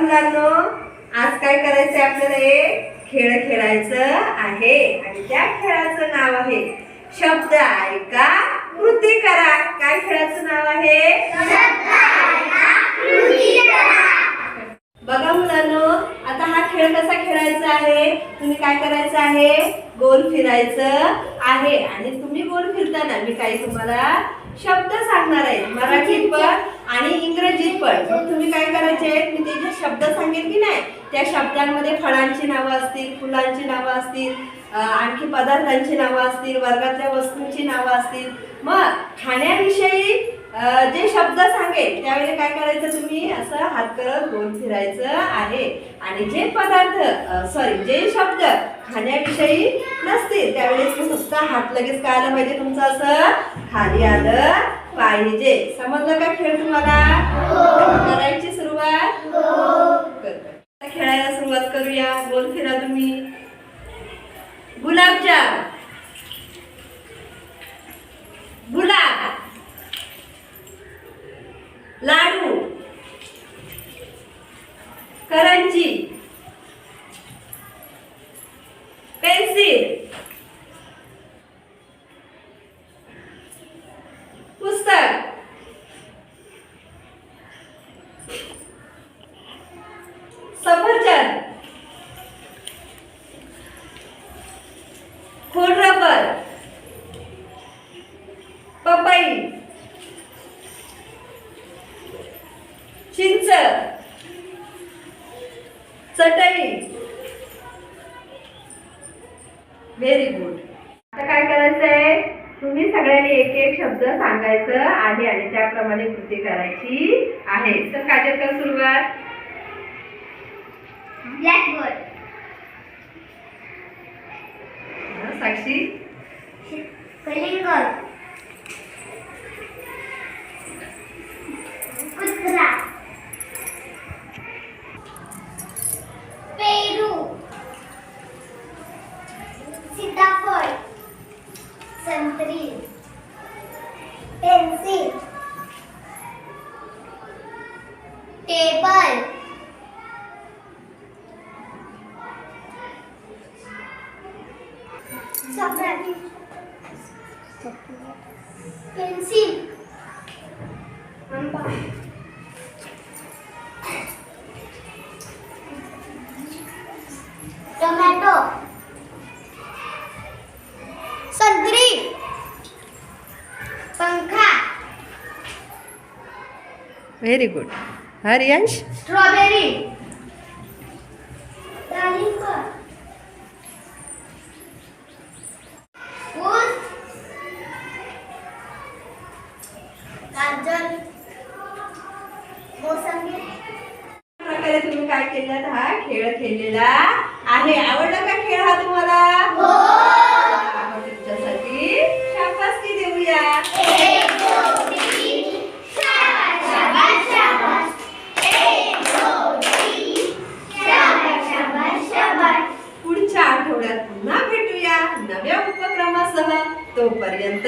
मुलांनो आज काय करायचंय आपल्याला एक खेळ खेळायचं आहे आणि त्या खेळाचं नाव आहे शब्द ऐका कृती करा. काय खेळाचं नाव आहे? बघा मुलांनो आता हा खेळ कसा खेळायचा आहे? तुम्ही काय करायचं आहे? गोल फिरायचं आहे. आणि तुम्ही गोल फिरताना मी काही तुम्हाला शब्द सांगणार आहे. मराठीत पण पण. मग तुम्ही काय करायचे? मी ते जे शब्द सांगेल की नाही त्या शब्दांमध्ये फळांची नावं असतील फुलांची नावं असतील आणखी पदार्थांची नावं असतील वर्गातल्या वस्तूंची नावं असतील. मग खाण्याविषयी जे शब्द सांगेल त्यावेळी काय करायचं तुम्ही? असं हात करत गोल फिरायचं आहे. आणि जे पदार्थ सॉरी जे शब्द खाण्याविषयी नसतील त्यावेळेस तुम्ही फक्त हात लगेच काय आलं पाहिजे. तुमचं असं खाली आलं. पाहिजे. समजलं का खेळ तुम्हाला? करायची सुरुवात. आता खेळायला सुरुवात करूया. गोल फिरा तुम्ही. गुलाबजाम. गुलाब. लाडू. करंजी पेन्सिल पुस्तक सफरचंद. खोडरबर पपई. चिंच. चटई. व्हेरी गुड आता काय करायचंय? तुम्ही सगळ्यांनी एक एक शब्द सांगायचं आहे आणि त्याप्रमाणे कृती करायची आहे. तर काय सुरुवात? ब्लॅकबोर्ड साक्षी? कलिंगड. कुत्रा. पेरू. सीताफळ. संत्री. पेन्सिल. पेंसिल संतरी पंखा वेरी गुड हरियांश स्ट्रॉबेरी प्रकारे तुम्ही काय केलं हा खेळ खेळलेला आहे. आवडला का खेळ हा तुम्हाला? हो. तुमच्यासाठी शाबासकी देऊया. पुन्हा भेटूया नव्या उपक्रमासह. तोपर्यंत